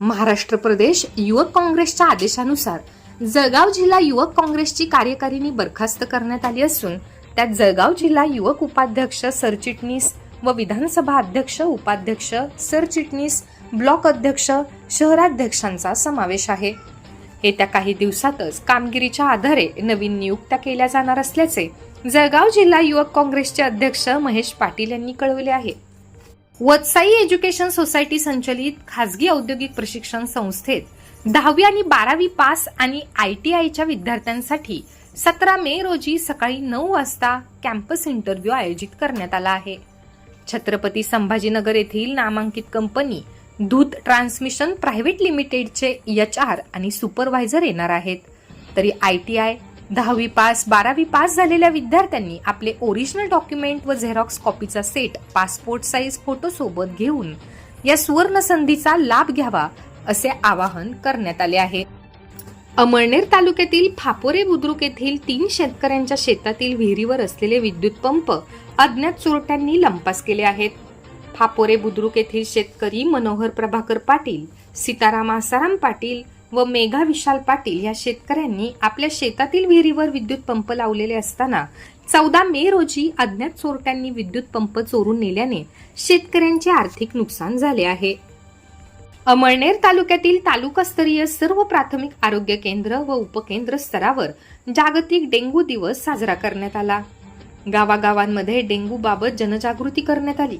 महाराष्ट्र प्रदेश युवक काँग्रेसच्या आदेशानुसार जळगाव जिल्हा युवक काँग्रेसची कार्यकारिणी बरखास्त करण्यात आली असून त्यात जळगाव जिल्हा युवक उपाध्यक्ष सरचिटणीस व विधानसभा अध्यक्ष उपाध्यक्ष सरचिटणीस ब्लॉक अध्यक्ष शहराध्यक्षांचा समावेश आहे. येत्या काही दिवसातच कामगिरीच्या आधारे नवीन नियुक्त्या केल्या जाणार असल्याचे जळगाव जिल्हा युवक काँग्रेसचे अध्यक्ष महेश पाटील यांनी कळवले आहे. वत्साई एज्युकेशन सोसायटी संचलित खासगी औद्योगिक प्रशिक्षण संस्थेत दहावी आणि बारावी पास आणि आय टी आयच्या विद्यार्थ्यांसाठी सतरा मे रोजी सकाळी नऊ वाजता कॅम्पस इंटरव्ह्यू आयोजित करण्यात आला आहे. छत्रपती संभाजीनगर येथील नामांकित कंपनी दूध ट्रान्समिशन प्रायव्हेट लिमिटेडचे एच आर आणि सुपरवायझर येणार आहेत. तरी आय टी आय दहावी पास बारावी पास झालेल्या विद्यार्थ्यांनी आपले ओरिजिनल डॉक्युमेंट व झेरॉक्स कॉपीचा सेट पासपोर्ट साईज फोटो सोबत घेऊन या सुवर्ण संधीचा लाभ घ्यावा असे आवाहन करण्यात आले आहे. अमळनेर तालुक्यातील फापोरे बुद्रुक येथील तीन शेतकऱ्यांच्या शेतातील विहिरीवर असलेले विद्युत पंप अज्ञात चोरट्यांनी लंपास केले आहेत. फापोरे बुद्रुक येथील शेतकरी मनोहर प्रभाकर पाटील सीताराम आसाराम पाटील व मेघा विशाल पाटील या शेतकऱ्यांनी आपल्या शेतातील विहिरीवर विद्युत पंप लावलेले असताना चौदा मे रोजी अज्ञात चोरट्यांनी विद्युत पंप चोरून नेल्याने शेतकऱ्यांचे आर्थिक नुकसान झाले आहे. अमळनेर तालुक्यातील तालुकास्तरीय सर्व प्राथमिक आरोग्य केंद्र व उपकेंद्र स्तरावर जागतिक डेंग्यू दिवस साजरा करण्यात आला. गावागावांमध्ये डेंग्यू बाबत जनजागृती करण्यात आली.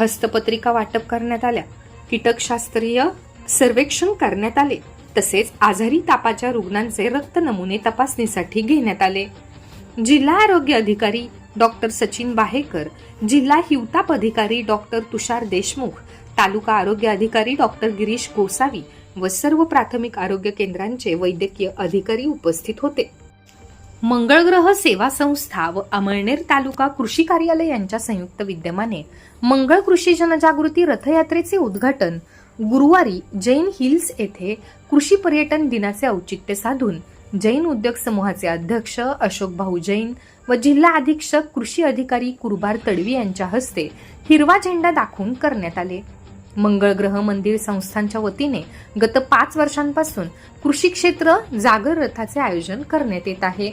हस्तपत्रिका वाटप करण्यात आल्या. कीटकशास्त्रीय सर्वेक्षण करण्यात आले. तसेच आजारी तापाच्या रुग्णांचे रक्त नमुने तपासणीसाठी घेण्यात आले. जिल्हा आरोग्य अधिकारी डॉक्टर सचिन बाहेकर जिल्हा हिवताप अधिकारी डॉक्टर तुषार देशमुख तालुका आरोग्य अधिकारी डॉक्टर गिरीश गोसावी व सर्व प्राथमिक आरोग्य केंद्रांचे वैद्यकीय अधिकारी उपस्थित होते. मंगळग्रह सेवा संस्था व अमळनेर तालुका कृषी कार्यालय यांच्या संयुक्त विद्यमाने मंगळ कृषी जनजागृती रथयात्रेचे उद्घाटन गुरुवारी जैन हिल्स येथे कृषी पर्यटन दिनाचे औचित्य साधून जैन उद्योग समूहाचे अध्यक्ष अशोक भाऊ जैन व जिल्हा अधीक्षक कृषी अधिकारी कुरुबार तडवी यांच्या हस्ते हिरवा झेंडा दाखवून करण्यात आले. मंगळग्रह मंदिर संस्थांच्या वतीने गत पाच वर्षांपासून कृषी क्षेत्र जागर रथाचे आयोजन करण्यात येत आहे.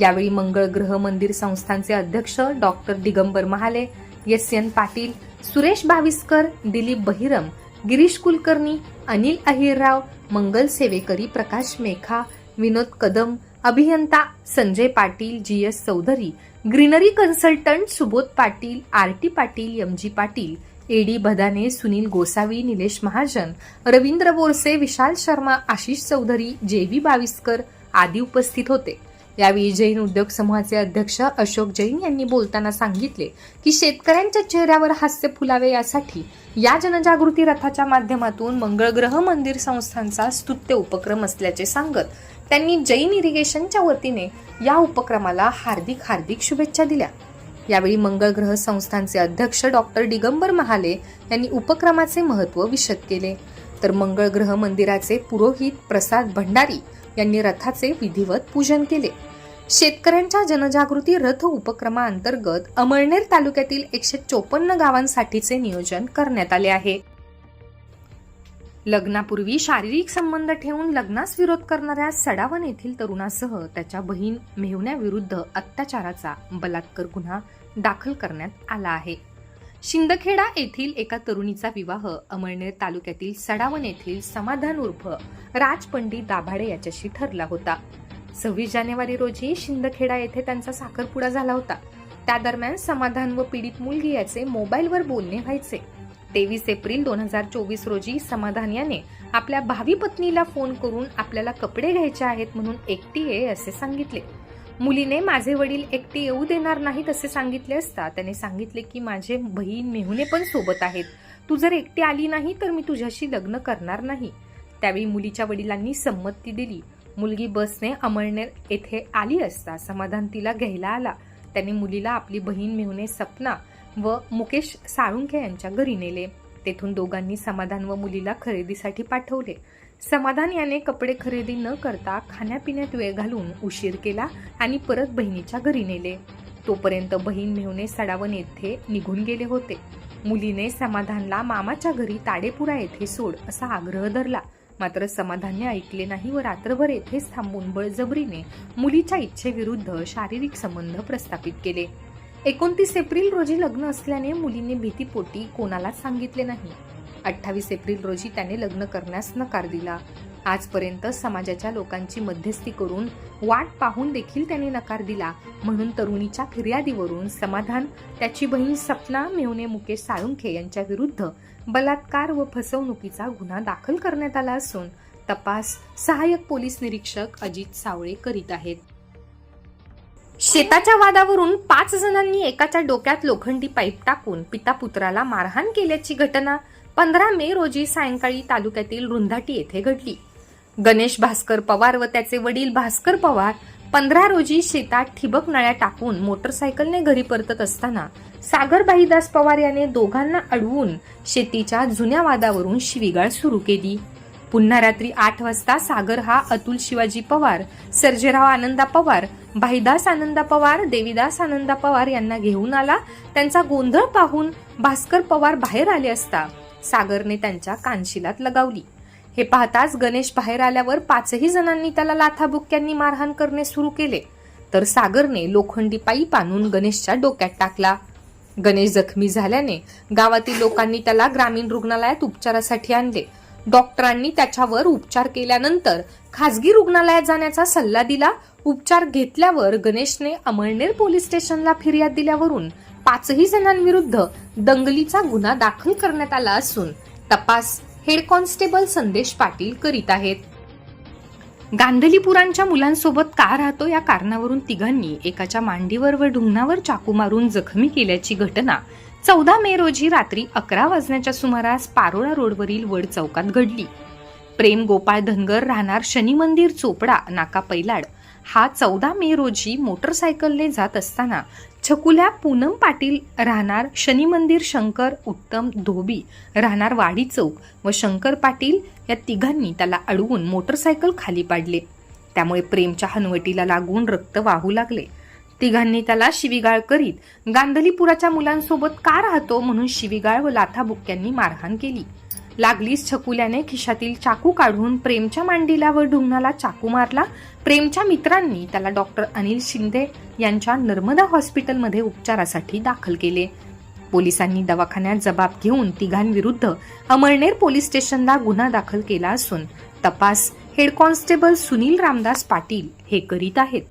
यावेळी मंगळ ग्रह मंदिर संस्थांचे अध्यक्ष doctor Digambar Mahale S. N. Patil Suresh Bhaviskar Dilip Bahiram Girish Kulkarni Anil Ahirrao Mangal Sevekari Prakash Mekha Vinod Kadam अभियंता Sanjay Patil G S Chaudhari greenery consultant Subodh Patil R T Patil M G Patil AD Badane Sunil Gosavi Nilesh Mahajan Ravindra Borse Vishal Sharma Ashish Chaudhari J JV Baviskar आदी उपस्थित होते. यावेळी जैन उद्योग समूहाचे अध्यक्ष अशोक जैन यांनी बोलताना सांगितले की शेतकऱ्यांच्या चेहऱ्यावर हास्य फुलावे यासाठी या जनजागृती रथाच्या माध्यमातून मंगळग्रह मंदिर संस्थांचा स्तुत्य उपक्रम असल्याचे सांगत त्यांनी जैन इरिगेशनच्या वतीने या उपक्रमाला हार्दिक हार्दिक शुभेच्छा दिल्या. यावेळी मंगळग्रह संस्थांचे अध्यक्ष डॉक्टर दिगंबर महाले यांनी उपक्रमाचे महत्त्व विशद केले. तर मंगळग्रह मंदिराचे पुरोहित प्रसाद भंडारी यांनी रथाचे विधिवत पूजन केले. शेतकऱ्यांच्या जनजागृती रथ उपक्रमाअंतर्गत अमळनेर तालुक्यातील एकशे चोपन्न गावांसाठीचे नियोजन करण्यात आले आहे. लग्नापूर्वी शारीरिक संबंध ठेवून लग्नास विरोध करणाऱ्या सडावन येथील तरुणासह त्याच्या बहीण मेहुण्याविरुद्ध अत्याचाराचा बलात्कार गुन्हा दाखल करण्यात आला आहे. शिंदखेडा येथील एका तरुणीचा विवाह अमळनेर तालुक्यातील सडावन येथील समाधान उर्फ राजपंडित दाभाडे याच्याशी ठरला होता. सव्वीस जानेवारी रोजी शिंदखेडा येथे त्यांचा साखरपुडा झाला होता. त्या दरम्यान समाधान व पीडित मुलगी याचे मोबाईलवर बोलणे व्हायचे. तेवीस एप्रिल दोन हजार चोवीस रोजी समाधान याने आपल्या भावी पत्नीला फोन करून आपल्याला कपडे घ्यायचे आहेत म्हणून एकटी ये असे सांगितले. मुलीने माझे वडील एकटे येऊ देणार नाहीत असे सांगितले असता त्याने सांगितले की माझे बहीण मेहुणे पण सोबत आहेत. तू जर एकटी आली नाही तर मी तुझ्याशी लग्न करणार नाही. त्यावेळी मुलीच्या वडिलांनी संमती दिली. मुलगी बसने अमळनेर येथे आली असता समाधान तिला घ्यायला आला. त्याने मुलीला आपली बहीण मेहुणे सपना व मुकेश साळुंखे यांच्या घरी नेले. तेथून दोघांनी समाधान व मुलीला खरेदीसाठी पाठवले. समाधान याने कपडे खरेदी न करता खाण्यापिण्यात वेळ घालून उशीर केला आणि परत बहिणीच्या घरी नेले. तोपर्यंत बहीण मेहुणे सडावन येथे निघून गेले होते. मुलीने समाधानला मामाच्या घरी ताडेपुरा येथे सोड असा आग्रह धरला. मात्र समाधानने ऐकले नाही व रात्रभर येथेच थांबून बळजबरीने मुलीच्या इच्छेविरुद्ध शारीरिक संबंध प्रस्थापित केले. एकोणतीस एप्रिल रोजी लग्न असल्याने मुलीने भीतीपोटी कोणालाच सांगितले नाही. अठ्ठावीस एप्रिल रोजी त्याने लग्न करण्यास नकार दिला. आजपर्यंत समाजाच्या लोकांची मध्यस्थी करून वाट पाहून देखील त्याने नकार दिला. म्हणून तरुणीच्या फिर्यादीवरून समाधान त्याची बहीण सपना मेवणे मुकेश साळुंखे यांच्या विरुद्ध बलात्कार व फसवणुकीचा गुन्हा दाखल करण्यात आला असून तपास सहाय्यक पोलीस निरीक्षक अजित सावळे करीत आहेत. शेताच्या वादावरून पाच जणांनी एकाच्या डोक्यात लोखंडी पाईप टाकून पिता पुत्राला मारहाण केल्याची घटना पंधरा मे रोजी सायंकाळी तालुक्यातील रुंधाटी येथे घडली. गणेश भास्कर पवार व त्याचे वडील भास्कर पवार पंधरा रोजी शेतात ठिबक नळ्या टाकून मोटरसायकलने घरी परतत असताना सागर भाईदास पवार याने दोघांना अडवून शेतीच्या जुन्या वादावरून शिवीगाळ सुरू केली. पुन्हा रात्री आठ वाजता सागर हा अतुल शिवाजी पवार सर्जेराव आनंदा पवार भाईदास आनंदा पवार देवीदास आनंदा पवार यांना घेऊन आला. त्यांचा गोंधळ पाहून भास्कर पवार बाहेर आले असता सागरने त्यांच्या कानशिलात लगावली. हे पाहताच गणेश बाहेर आल्यावर पाचही जणांनी त्याला लाथाबुक्क्यांनी मारहाण करणे सुरू केले. तर सागरने लोखंडी पाईप आणून गणेशच्या डोक्यात टाकला. गणेश जखमी झाल्याने गावातील लोकांनी त्याला ग्रामीण रुग्णालयात उपचारासाठी आणले. डॉक्टरांनी त्याच्यावर उपचार केल्यानंतर खासगी रुग्णालयात जाण्याचा सल्ला दिला. उपचार घेतल्यावर गणेशने अमळनेर पोलीस स्टेशनला फिर्याद दिल्यावरून पाचही जणांविरुद्ध दंगलीचा गुन्हा दाखल करण्यात आला असून तपास हेड कॉन्स्टेबल संदेश पाटील करीत आहेत. गांधलीपुरांच्या मुलांसोबत का राहतो या कारणावरून तिघांनी एकाच्या मांडीवर व ढुंगणावर चाकू मारून जखमी केल्याची घटना चौदा मे रोजी रात्री अकरा वाजण्याच्या सुमारास पारोळा रोडवरील वड चौकात घडली. प्रेम गोपाळ धनगर राहणार शनी मंदिर चोपडा नाका पैलाड. हा चौदा मे रोजी मोटरसायकलने जात असताना छकुल्या पूनम पाटील राहणार शनी मंदिर शंकर उत्तम धोबी राहणार वाडी चौक व शंकर पाटील या तिघांनी त्याला अडवून मोटरसायकल खाली पाडले. त्यामुळे प्रेमच्या हनवटीला लागून रक्त वाहू लागले. तिघांनी त्याला शिवीगाळ करीत गांधलीपुराच्या मुलांसोबत का राहतो म्हणून शिवीगाळ व लाथाबुक्क्यांनी मारहाण केली. लागलीच छकुल्याने खिशातील चाकू काढून प्रेमच्या मांडीला व ढुंगणाला चाकू मारला. प्रेमच्या मित्रांनी त्याला डॉक्टर अनिल शिंदे यांच्या नर्मदा हॉस्पिटलमध्ये उपचारासाठी दाखल केले. पोलिसांनी दवाखान्यात जबाब घेऊन तिघांविरुद्ध अमळनेर पोलीस स्टेशनला गुन्हा दाखल केला असून तपास हेड कॉन्स्टेबल सुनील रामदास पाटील हे करीत आहेत.